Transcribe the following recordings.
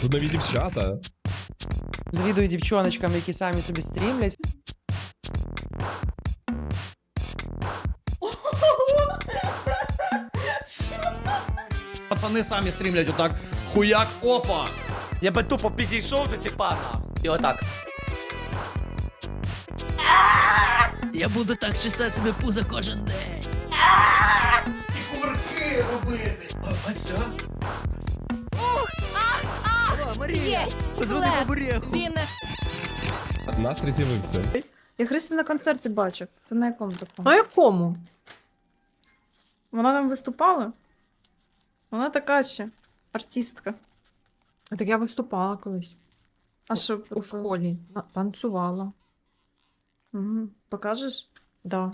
Тут нові дівчата. Завідую дівчоночкам, які самі собі стрімлять. Пацани самі стрімлять отак. Хуяк, опа! Я би тупо підійшов до типа. І отак. Я буду так чесати пузо кожен день. І кувырки робити. А все? Єсть! Він Настрій з'явився. Я Христі на концерті бачив. Це на якому такому? На якому? Вона там виступала? Вона така ще артистка. А Так я виступала колись А що у школі. Танцювала. Угу. Покажеш? Да.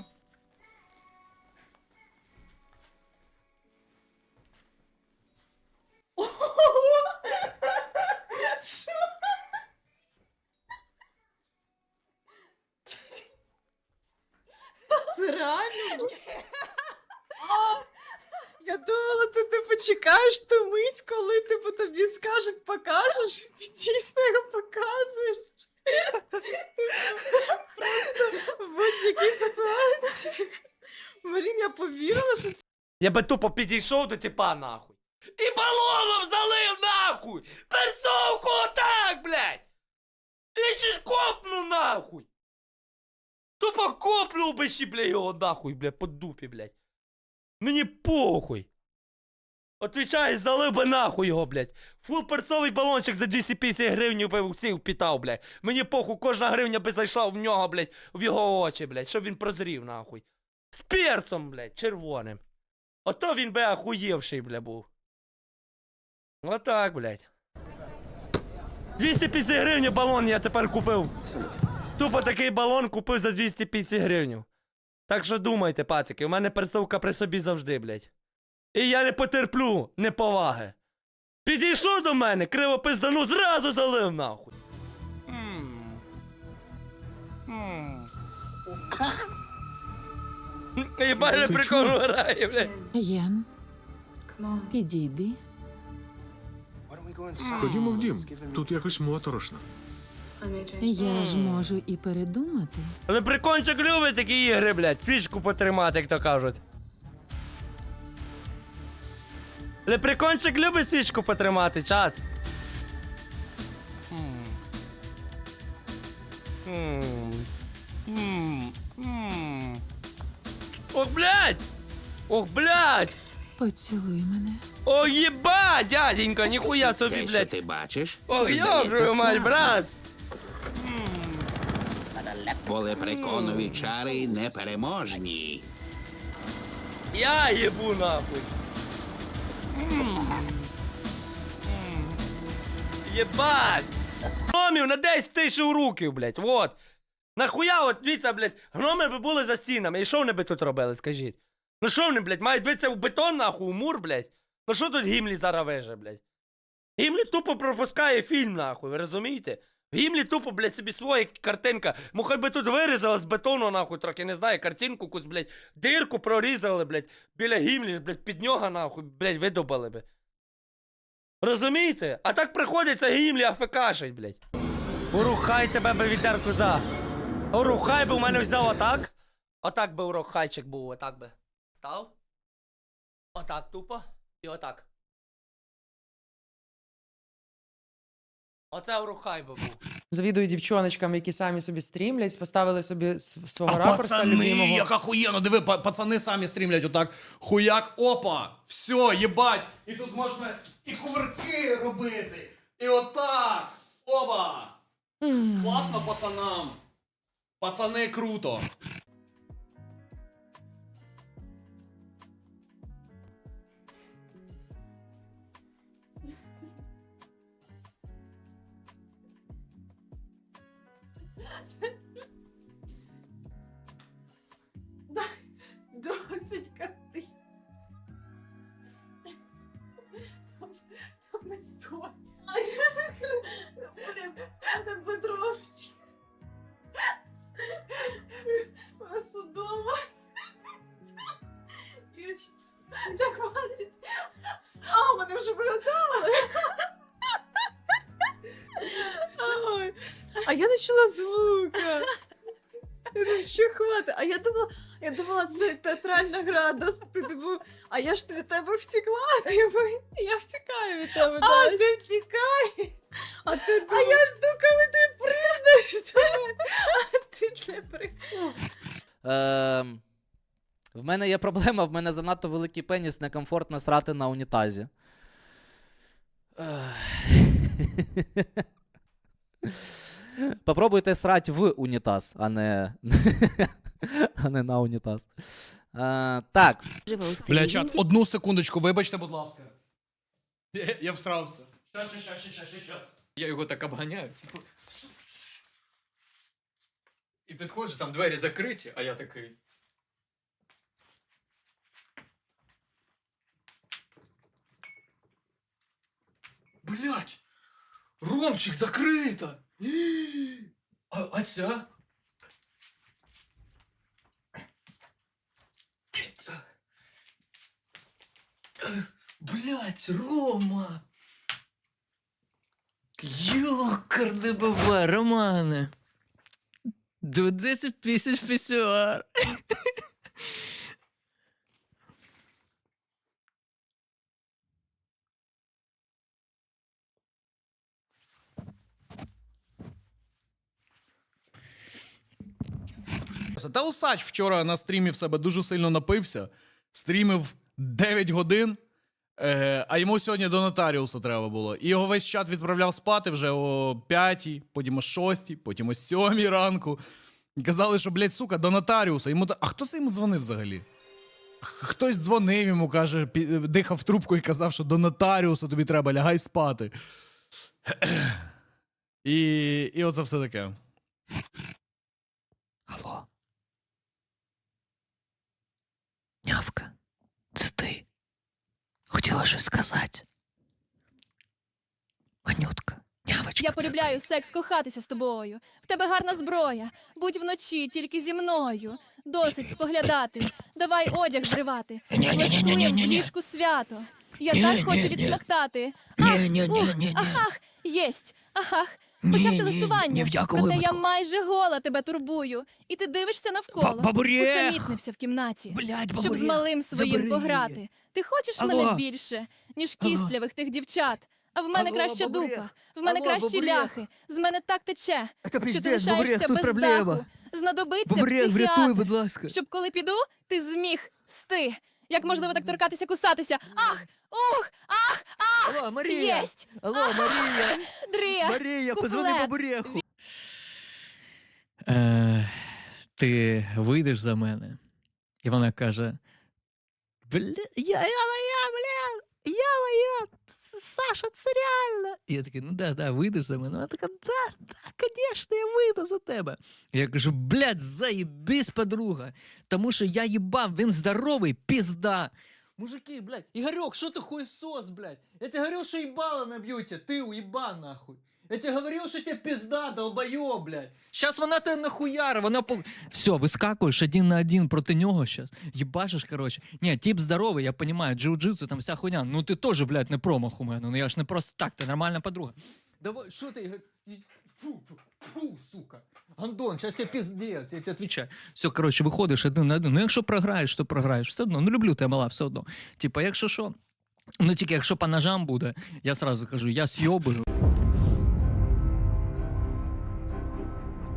Я думала, ти типу чекаєш ту мить, коли типу тобі скажуть, покажеш, і ти дійсно його показуєш. Типу, Просто в будь-якій ситуації. Блін, я повірила, що це Я би тупо підійшов до типа нахуй. І балоном залив нахуй! Перцовку отак, блядь! І ще ж копну нахуй! Тупо би ще, бля, його нахуй, бля, по дупі, блядь. Мені похуй. Отвічаю, залив би нахуй його, блядь. Фул перцовий балончик за 250 гривень би всіх впітав, блядь. Мені похуй, кожна гривня би зайшла в нього, блядь, в його очі, блядь, щоб він прозрів, нахуй. З перцем, блядь, червоним. Ото він би охуєвший, бля, був. Отак, блядь. 250 гривень балон я тепер купив. Тупо такий балон купив за 250 гривень. Так що думайте, пацики, у мене перцовка при собі завжди, блядь. І я не потерплю неповаги. Підійшов до мене, криво пиздану, зразу залив нахуй. М. М. Єбать, прикольно грає, блядь. Єн, підійди. Ходімо в дім. Тут якось моторошно. Я ж можу і передумати. Але прикончик любить такі ігри, блядь, свічку потримати, як то кажуть. Але прикончик любить свічку потримати, чат. Ох, блядь! Ох, блядь! Поцілуй мене. О, єба, дяденька, ніхуя собі, Те, що блядь. ти бачиш, Ох, здається, мать, справжнє. брат! Були приконові чари непереможні. Я ебу нахуй. Єбать! Гномів на 10 тисяч руків, блядь, вот. Нахуя, от дивіться, блядь, гноми би були за стінами. І що вони би тут робили, скажіть? Ну що вони, блядь, мають битися в бетон, нахуй, у мур, блядь? Ну що тут Гімлі зараз веже, блядь? Гімлі тупо пропускає фільм, нахуй, ви розумієте? Гімлі тупо, блядь, собі своя картинка. Ну хай би тут вирізали з бетону, нахуй, трохи, не знаю, картинку якусь, блядь, дирку прорізали, блядь, біля Гімлі, блядь, під нього, нахуй, блядь, видобали би. Розумієте? А так приходиться Гімлі афекашить, блядь. Урухай тебе би вітер коза. Урухай би у мене взяв отак. Отак би урухайчик був, отак би. Став. Отак тупо. І отак. Оце урухай би був. Завідую дівчоночкам, які самі собі стрімлять, поставили собі с- свого А ракурса пацани, любимого. як охуєнно, диви, па- пацани самі стрімлять отак. Хуяк, опа! Все, їбать! І тут можна і кувырки робити. І отак. Опа! Класно пацанам. Пацани круто. Досить коти. Там сто. Блін, Петрович. Вас удома. Так, А, вони вже виглядали. А звука. Я думаю, що хватить? А я думала, я думала, це театральна гра, досить, типу, а я ж від тебе втекла, типу, і я втікаю від тебе. А, ти втікаєш? А, ти, а я жду, коли ти прийдеш, а ти не приходиш. Ем, в мене є проблема, в мене занадто великий пеніс, некомфортно срати на унітазі. Попробуйте срати в унітаз, а не, а не на унітаз. Е, так, Бля, чат, одну секундочку, вибачте, будь ласка. Я, всрався. Щас. Я його так обганяю, типу. І підходжу, там двері закриті, а я такий. Блять! Ромчик закрита! А, а ця? Блять, Рома! Йокарне баба, Романе. До 10 тисяч пісюар. Та Усач вчора на стрімі в себе дуже сильно напився. Стрімив 9 годин, е, а йому сьогодні до нотаріуса треба було. І його весь чат відправляв спати вже о 5, потім о 6, потім о 7 ранку. Казали, що, блядь, сука, до нотаріуса. Йому... А хто це йому дзвонив взагалі? Хтось дзвонив йому, каже, дихав трубку і казав, що до нотаріуса тобі треба, лягай спати. І, і оце все таке. Алло. Нявка, це ти. Хотіла щось сказати. Анютка, нявочка. Я полюбляю секс кохатися з тобою. В тебе гарна зброя. Будь вночі тільки зі мною. Досить споглядати. Давай одяг зривати. Влаштуємо в ліжку свято. Я так хочу відсмактати. Ах, ух, ахах, єсть, ахах. Хоча б ти листування. Проте я майже гола тебе турбую. І ти дивишся навколо. бабурєх! Усамітнився в кімнаті. Блять, Щоб з малим своїм забери пограти. Ти хочеш Алло. мене більше, ніж кістлявих тих дівчат. А в мене Алло, краща бабурєх. дупа, в мене Алло, кращі бабурєх. ляхи, з мене так тече, Це що ти лишаєшся тут без проблема. даху. Знадобиться Бабурєх, врятуй, психіатр, будь ласка. щоб коли піду, ти зміг сти. Як можливо так торкатися, кусатися? Ах, ух, ах, ах, Алло, Марія! єсть, Алло, Марія! дрія, Марія, куплет. позвони. Е, ти вийдеш за мене. І вона каже: Бля, я, я моя, бля, я моя, Саша, це реально. І я такий, ну да, да, вийдеш за мене. Вона така, да, да, звісно, я вийду за тебе. Я кажу, блядь, заїбись, подруга. Тому що я їбав, він здоровий, пізда. Мужики, блядь, Ігорьок, що ти хуйсос, блядь? Я тебе говорив, что ебало набьете, ты уїба нахуй. Я тебе говорил, что тебе пизда, долбоёб, блядь. Сейчас вона тебе нахуяра, вона по... Все, выскакиваешь один на один проти нього сейчас. Ебашишь, короче. Не, тип здоровый, я понимаю, джиу-джитсу, там вся хуйня. Ну ти тоже, блядь, не промах у мене. Ну я ж не просто так, ти нормальна подруга. Давай, що ти, Ігор? І- Фу, фу, фу, сука. Андон, сейчас тебе пиздец, я тебе отвечаю. Все, короче, виходиш один на один. Ну, якщо програєш, то програєш. Все одно. Ну, люблю тебе, мала, все одно. Типа, якщо що. Ну, тільки якщо по ножам буде, я сразу кажу, я с'йобую.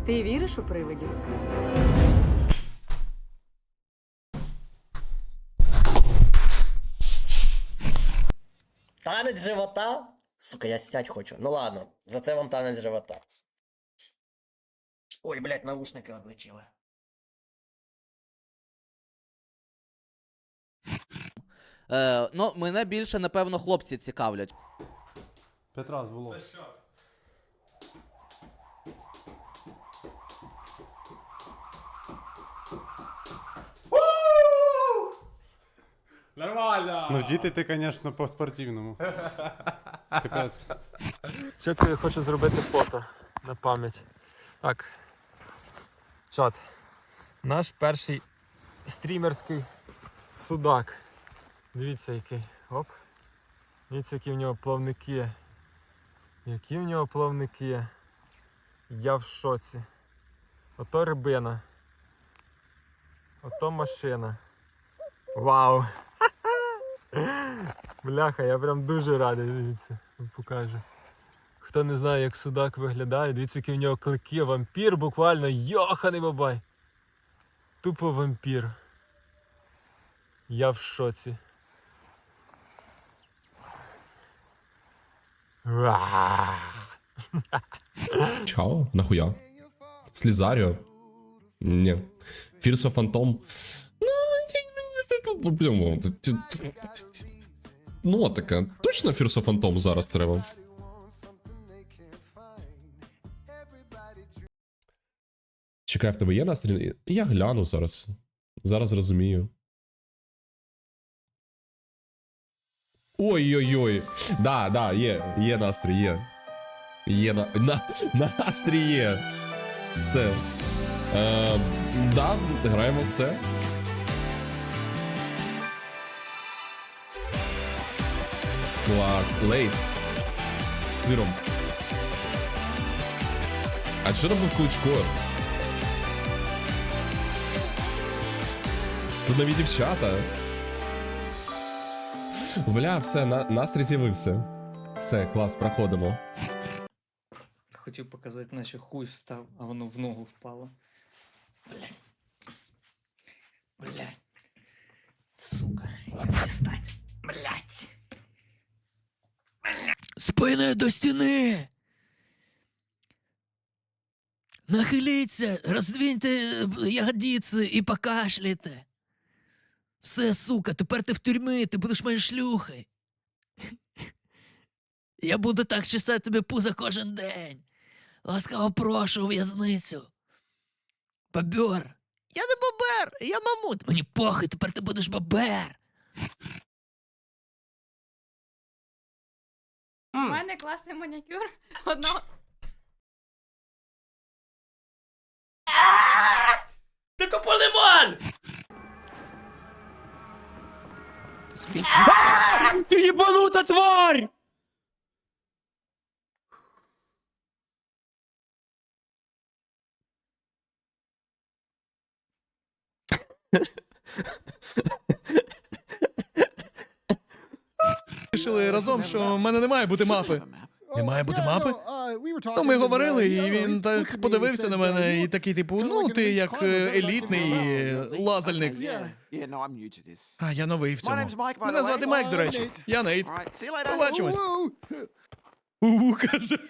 Ти віриш у привидів? Танець живота? Сука, я сядь хочу. Ну ладно, за це вам танець живота. Ой, блядь, наушники облетіли. е, ну, мене більше, напевно, хлопці цікавлять. П'ять раз Нормально! Ну, діти ти, звісно, по-спортивному. Капець. Спочатку я хочу зробити фото на пам'ять. Так. Чат. Наш перший стрімерський судак. Дивіться який. Оп. Дивіться, які в нього плавники. Які в нього плавники. Я в шоці. Ото рибина. Ото машина. Вау! Бляха, я прям дуже радий, дивіться, покажу. Хто не знає, як судак виглядає, дивіться, які в нього клики, вампір буквально йоханий бабай. Тупо вампір. Я в шоці. Чао? Нахуя? Слізаріо? Ні. Фірсо Фантом? Ну, блін, ну таке. Точно Фірсо Фантом зараз треба. Чекай, в тебе є настрій? Я гляну зараз. Зараз розумію. Ой-ой-ой. Да, да, є, є настрій, є. Є на, на, настрій є. Е, да, граємо в це. Клас. Лейс. З сиром. А що був Кличко? Тут нові дівчата. Бля, все, на, настрій з'явився. Все, клас, проходимо. Хотів показати, наче хуй встав, а воно в ногу впало. Блять. Блять. Сука, як дістать. Блять. Спиною до стіни. Нахиліться, роздвиньте е, ягодиці і покашляйте. Все, сука, тепер ти в тюрмі, ти будеш моєю шлюхою. Я буду так чесати тобі пузо кожен день. Ласкаво прошу в'язницю. Бобер. Я не бобер, я мамут. Мені похуй, тепер ти будеш бобер. У мене класний манікюр. Одного. Ти тупо лимон! Ти єбанута тварь! Разом, що в мене не має бути мапи. Не має бути мапи? Ну, ми говорили, і він так подивився на мене, і такий, типу, ну, ти як е, елітний е, лазальник. А я новий в цьому. Мене звати Майк, до речі. Я Нейт. Побачимось. У, каже.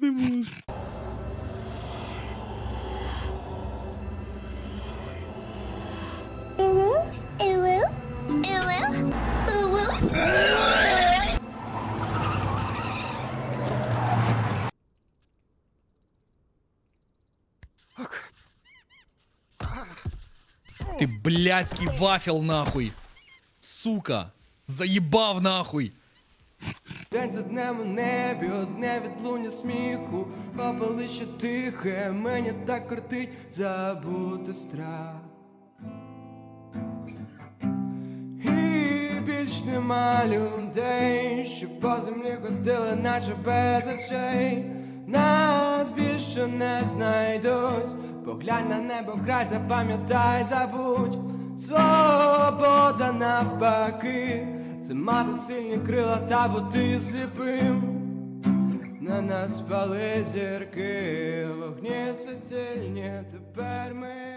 Не можу. Ти блядський вафел нахуй. Сука. Заїбав нахуй. День за днем у небі, одне відлуння сміху, попелище тихе, мені так кортить забути страх. І більш нема людей, що по землі ходили, наче без очей. Нас більше не знайдуть. Поглянь на небо, край, запам'ятай, забудь. Свобода навпаки. Це мати сильні крила та бути сліпим. На нас пали зірки, вогні суцільні, тепер ми